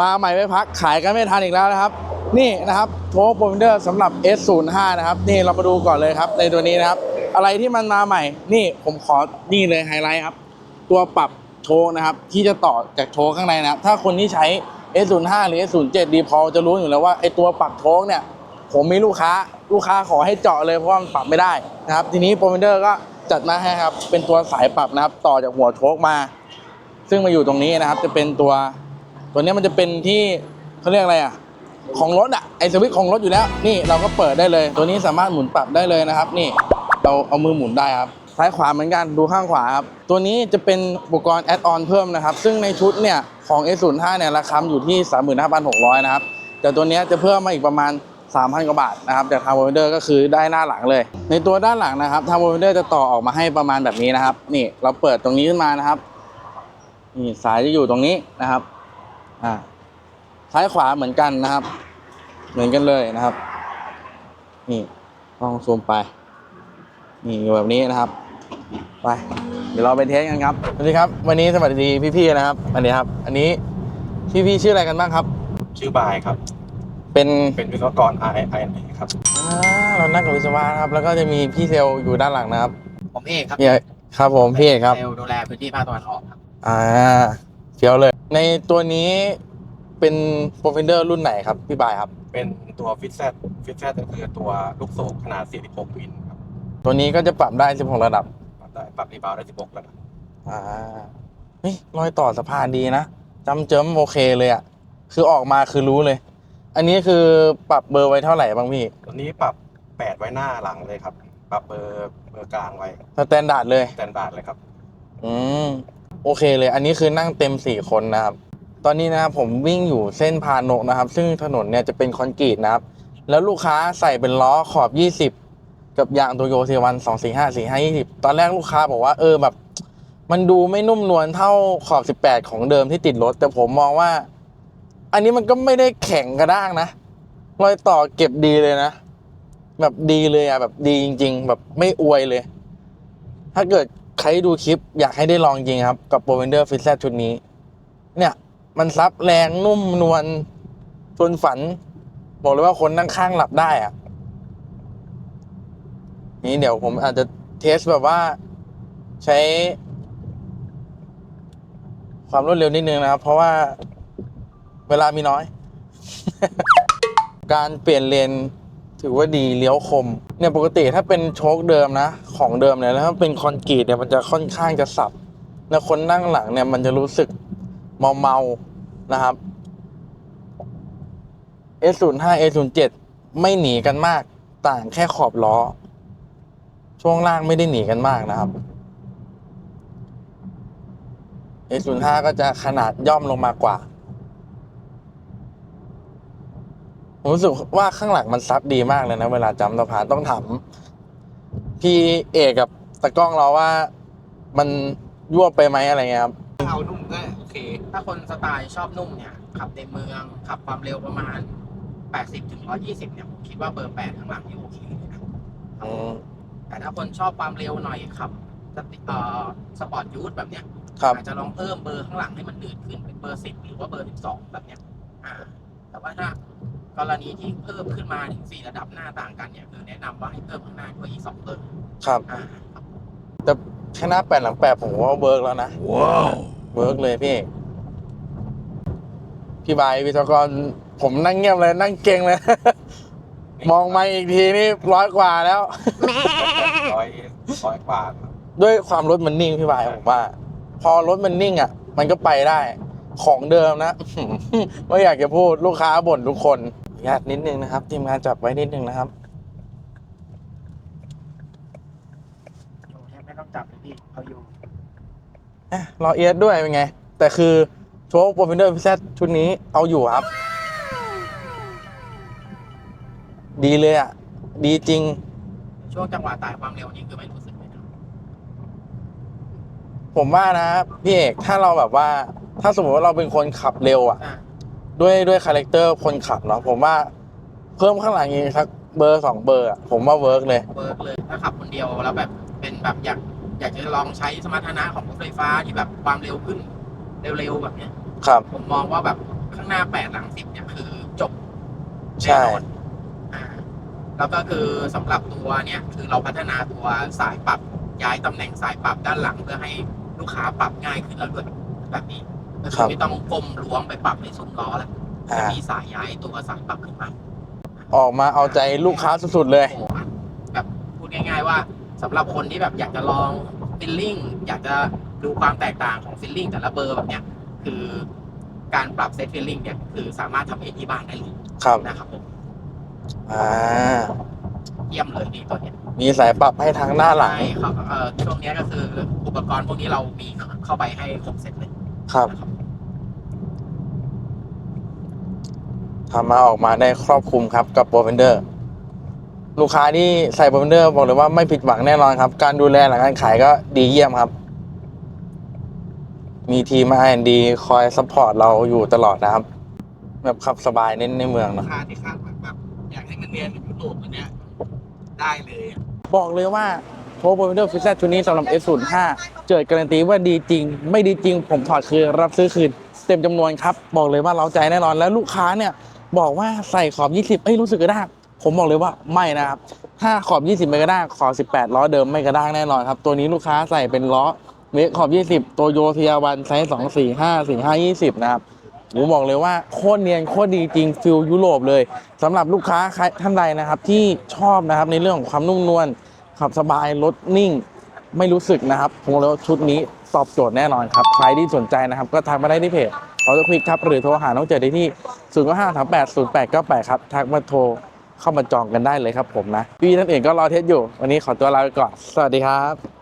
มาใหม่ไม่พักขายกันไม่ทันอีกแล้วนะครับ นี่นะครับโชคโปรมิเดอร์สำหรับ S05 นะครับ นี่เรามาดูก่อนเลยครับ ในตัวนี้นะครับ อะไรที่มันมาใหม่ นี่ผมขอนี่เลยไฮไลท์ครับ ตัวปรับโชคนะครับ ที่จะต่อจากโชคข้างในนะครับ ถ้าคนที่ใช้ S05 หรือ S07 ดีพอจะรู้อยู่แล้วว่าไอตัวปรับโชคเนี่ย ผมมีลูกค้าลูกค้าขอให้เจาะเลยเพราะว่ามันปรับไม่ได้นะครับ ทีนี้โปรมิเดอร์ก็จัดมาให้ครับ เป็นตัวสายปรับนะครับ ต่อจากหัวโชคมา ซึ่งมาอยู่ตรงนี้นะครับ จะเป็นตัว ตัวนี้มันจะเป็นที่เขาเรียกอะไรอะของรถอะไอสวิตช์ของรถอยู่แล้ว นี่เราก็เปิดได้เลย ตัวนี้สามารถหมุนปรับได้เลยนะครับ นี่เราเอามือหมุนได้ครับซ้ายขวาเหมือนกันดูข้างขวาครับตัวนี้จะเป็นอุปกรณ์แอดออนเพิ่มนะครับ ซึ่งในชุดเนี่ยของ S05 เนี่ยราคาอยู่ที่ 35,600 นะครับ แต่ตัวนี้จะเพิ่มมาอีกประมาณ 3,000 กว่าบาทนะครับจากทางโวลเดอร์ก็คือได้หน้าหลังเลย ในตัวด้านหลังนะครับทางโวลเดอร์จะต่อออกมาให้ประมาณแบบนี้นะครับ นี่เราเปิดตรงนี้ขึ้นมานะครับนี่สายจะอยู่ตรงนี้นะครับ อ่าซ้ายขวาเหมือนกันนะครับ เหมือนกันเลยนะครับ นี่ลองซูมไป นี่อยู่แบบนี้นะครับ ไป เดี๋ยวเราไปเทสกันครับสวัสดีครับ วันนี้สวัสดีพี่ๆนะครับอันนี้ครับ อันนี้พี่ๆชื่ออะไรกันบ้างครับ ชื่อบายครับ เป็นเป็นวิศวกร R I I N ครับอ่าเรานั่งกับวิศวะนะครับ แล้วก็จะมีพี่เซลล์อยู่ด้านหลังนะครับผมเอกครับเนี่ยครับผมพี่เอกครับเซลล์ดูแลพื้นที่ภาคตะวันออกครับอ่าเฟี้ยวเลย ในตัวนี้เป็นโปรเฟนเดอร์รุ่นไหนครับ พี่บายครับ เป็นตัวฟิตแซฟิตแซก็คือตัวลูกโซ่ขนาด 46 มิลครับตัวนี้ก็จะปรับได้ 16 ระดับ ปรับได้ปรับรีบาวด์ได้ 16ระดับอ่าเฮ้ยรอยต่อสะพานดีนะจำเจิมโอเคเลยอะ่ะ คือออกมาคือรู้เลย อันนี้คือปรับเบอร์ไว้เท่าไหร่บ้างพี่ ตัวนี้ปรับ 8 ไว้หน้าหลังเลยครับ ปรับเบอร์เบอร์กลางไว้สแตนดาร์ดเลย สแตนดาร์ดเลยครับ อืม โอเคเลย อันนี้คือนั่งเต็มสี่คนนะครับ ตอนนี้นะครับผมวิ่งอยู่เส้นพานกนะครับ ซึ่งถนนเนี่ยจะเป็นคอนกรีตนะครับ แล้วลูกค้าใส่เป็นล้อขอบ 20 กับยางโตโยเซวันสองสี่ห้าสี่ห้ายี่สิบตอนแรกลูกค้าบอกว่าเออแบบ มันดูไม่นุ่มนวลเท่าขอบ 18 ของเดิมที่ติดรถ แต่ผมมองว่า อันนี้มันก็ไม่ได้แข็งกระด้างนะรอยต่อเก็บดีเลยนะ แบบดีเลยอะแบบดีจริง ๆ แบบไม่อวยเลย ถ้าเกิด รดูคลิป อยากให้ได้ลองจริงครับ กับ p r o v e n d e r f i t z ชุดนี้ เนี่ย มันซับแรงนุ่มนวลจนฝัน บอกเลยว่าคนนั่งข้างหลับได้อะนี่เดี๋ยวผมอาจจะเทสแบบว่าใช้ ความรวดเร็วนิดนึงนะครับ เพราะว่าเวลามีน้อย การเปลี่ยนเลน ถือว่าดีเลี้ยวคมเนี่ยปกติถ้าเป็นโชคเดิมนะ ของเดิมเนี่ยแล้วถ้าเป็นคอนกรีตเนี่ยมันจะค่อนข้างจะสับแล้วคนนั่งหลังเนี่ยมันจะรู้สึกเมาเมาๆนะครับ S05 S07 ไม่หนีกันมากต่างแค่ขอบล้อ ช่วงล่างไม่ได้หนีกันมากนะครับ S05 ก็จะขนาดย่อมลงมากว่า ผมรู้สึกว่าข้างหลังมันซับดีมากเลยนะ เวลาจำสะพานต้องถามพี่เอกกับตะกล้องเราว่ามันยั่วไปไหมอะไรเงี้ยครับเอานุ่มก็โอเค ถ้าคนสไตล์ชอบนุ่มเนี่ย ขับในเมือง ขับความเร็วประมาณ 80ถึง120 เนี่ย ผมคิดว่าเบอร์ 8 ข้างหลังนี่โอเคเลยนะอืมแต่ถ้าคนชอบความเร็วหน่อยขับสติเอ่อสปอร์ตยูทแบบเนี้ยครับ อาจจะลองเพิ่มเบอร์ข้างหลังให้มันดืดขึ้นเป็นเบอร์ 10 หรือว่าเบอร์ 12 แบบเนี้ยอ่าแต่ว่าถ้า กรณีที่เพิ่มขึ้นมาถึง4ระดับหน้าต่างกันเนี่ยคือแนะนำว่าให้เพิ่มข้างหน้าด้วยอีก2เบอร์ครับ อ่าครับแต่แค่หน้าแปดหลังแปดผมว่าเวิร์กแล้วนะว้าวเวิร์กเลยพี่เอกพี่บายวิศวกรผมนั่งเงียบเลย นั่งเก่งเลย มองมาอีกทีนี่ร้อยกว่าแล้ว ร้อยร้อยกว่าครับด้วยความรถมันนิ่งพี่บายผมว่า พอรถมันนิ่งอะ มันก็ไปได้ ของเดิมนะ ไม่อยากจะพูดลูกค้าบ่นทุกคน ญาตนิดนึงนะครับ ทีมงานจับไว้นิดนึงนะครับโอ้แทบไม่ต้องจับเลยพี่เขาอยู่อะรอเอสด้วยเป็นไง แต่คือโชว์โปรฟินเดอร์พิเศษชุดนี้เอาอยู่ครับ ดีเลยอะ ดีจริง ช่วงจังหวะตายความเร็วนี่คือไม่รู้สึกเลยนะผมว่านะพี่เอกถ้าเราแบบว่า ถ้าสมมติว่าเราเป็นคนขับเร็วอะ อ่า ด้วยด้วยคาแรคเตอร์คนขับเนาะผมว่าเพิ่มข้างหลังอีกสักเบอร์สองเบอร์อะผมว่าเวิร์กเลย เวิร์กเลยถ้าขับคนเดียวแล้วแบบเป็นแบบอยากอยากจะลองใช้สมรรถนะของรถไฟฟ้าที่แบบความเร็วขึ้น เร็วๆแบบเนี้ย ครับ ผมมองว่าแบบข้างหน้าแปดหลังสิบเนี่ยคือจบใช่แน่นอนอ่าแล้วก็คือสำหรับตัวเนี้ยคือเราพัฒนาตัวสายปรับย้ายตำแหน่งสายปรับด้านหลังเพื่อให้ลูกค้าปรับง่ายขึ้นแล้วด้วยแบบนี้ ก็คือไม่ต้องก้มล้วงไปปรับในซุ้มล้อแล้วอ่าจะมีสายย้ายตัวสายปรับขึ้นมาออกมาเอาใจลูกค้าสุดๆเลย โอ้โหแบบพูดง่าย ๆ ว่าสำหรับคนที่แบบอยากจะลองฟิลลิ่งอยากจะดูความแตกต่างของฟิลลิ่งแต่ละเบอร์แบบเนี้ยคือการปรับเซตฟิลลิ่งเนี่ยคือสามารถทำเองที่บ้านได้เลยครับ นะครับผมอ่า เยี่ยมเลยนี่ตัวเนี้ย มีสายปรับให้ทั้งหน้าหลัง ใช่ครับเอ่อช่วงเนี้ยก็คืออุปกรณ์พวกนี้เรามีเข้าไปให้ครบเซตเลยครับ นะครับ ทำมาออกมาได้ครอบคลุมครับกับโปรเฟนเดอร์ลูกค้าที่ใส่โปรเฟนเดอร์บอกเลยว่าไม่ผิดหวังแน่นอนครับ การดูแลหลังการขายก็ดีเยี่ยมครับ มีทีม R&D คอยซัพพอร์ตเราอยู่ตลอดนะครับ แบบขับสบายเน้นในเมืองลูเนกอะค้าที่คาดหวังแบบอยากให้มันเรียนยุโรปอันเนี้ยได้เลยอะบอกเลยว่าโชว์โปรเฟนเดอร์ฟิตแซตัวนี้สำหรับ S05 เจอการันตีว่าดีจริง ไม่ดีจริงผมถอดคืนรับซื้อคืนเต็มจำนวนครับ บอกเลยว่าเราใจแน่นอนแล้วลูกค้าเนี่ย บอกว่าใส่ขอบ 20เอ้ยรู้สึกกระด้างผมบอกเลยว่าไม่นะครับ ถ้าขอบ 20 ไม่กระด้างขอบ 18 ล้อเดิมไม่กระด้างแน่นอนครับ ตัวนี้ลูกค้าใส่เป็นล้อเวกขอบ 20โตโยเทียวันไซส์2 4 5 4 5 20 นะครับผมบอกเลยว่าโคตรเนียนโคตรดีจริงฟิลยุโรปเลยสำหรับลูกค้าใครท่านใดนะครับ ที่ชอบนะครับในเรื่องของความนุ่มนวลขับสบายรถนิ่ง ไม่รู้สึกนะครับผมเลยว่าชุดนี้ตอบโจทย์แน่นอนครับ ใครที่สนใจนะครับ ก็ทักมาได้ที่เพจ เราจะคลิกครับหรือโทรหาน้องเจอได้ที่0 5 3 8 0 8 9 8 ครับทักมาโทรเข้ามาจองกันได้เลยครับผมนะพี่นั่นเองก็รอเทสอยู่ วันนี้ขอตัวลาไปก่อน สวัสดีครับ